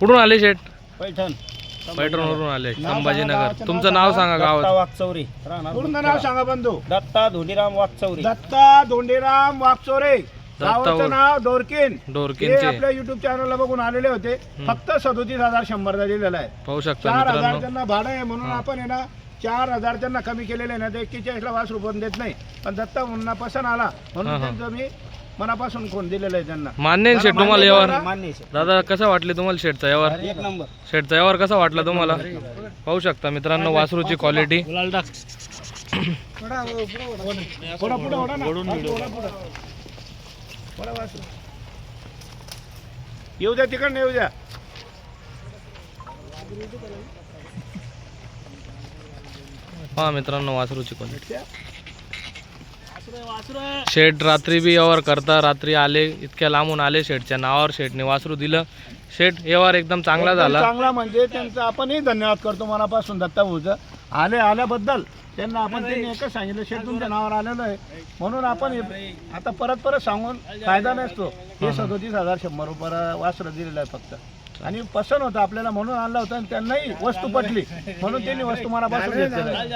कुठून आले शेठ? पैठण. पैठणवरून आले. संभाजीनगर. तुमचं नाव सांगा गावात वाकचौरी. राहणार पूर्ण नाव. सांगा बंधू? दत्ता धोंडीराम वाकचौरी. दत्ता दोंडीराम वागचोरे गावाचं नाव डोरकिन. ते डोरकिनचे आपल्या युट्यूब चॅनलला बघून आलेले होते. फक्त सदोतीस हजार शंभरदा दिलेला आहे. पाहू शकता चार हजार मित्रांनो त्यांना भाडं आहे म्हणून आपण आहे ना चार हजार त्यांना कमी केलेले आहे ना ते एक्केचाळीसला वास रुपये देत नाही. पण दत्ता मुन्ना पसंत आला. म्हणून. त्यांचं मी मनापासून कोण दिलेलं आहे त्यांना? मान्य आहे शेठ मला तुम्हाला यावर. मान्य आहे, दादा कसा वाटले तुम्हाला शेठचा यावर? एक नंबर. शेठचा कसा वाटला तुम्हाला? पाहू शकता मित्रांनो वासरूची क्वालिटी. येऊ द्या तिकडनं येऊ द्या. पहा मित्रांनो वासरूची क्वालिटी शेठ रात्री बी व्यवहार करता रात्री आले इतक्या लांबून आले शेठच्या नावावर शेठने वासरू दिलं. शेठ व्यवहार एकदम चांगला झाला. चांगला म्हणजे त्यांचा आपणही धन्यवाद करतो मनापासून दत्ता भाऊचं आले आल्याबद्दल त्यांना आपण त्यांनी एकच सांगितलं शेठ तुमच्या नावावर आलेलं आहे. म्हणून आपण हे- आता परत परत सांगून फायदा नसतो. हे सदोतीस हजार शंभर रुपये वासरं दिलेलं आहे फक्त. आणि पसंत होतं आपल्याला म्हणून आणलं होतं आणि त्यांनाही वस्तू पटली. म्हणून त्यांनी वस्तू मनापासून घेतलेलं आहे.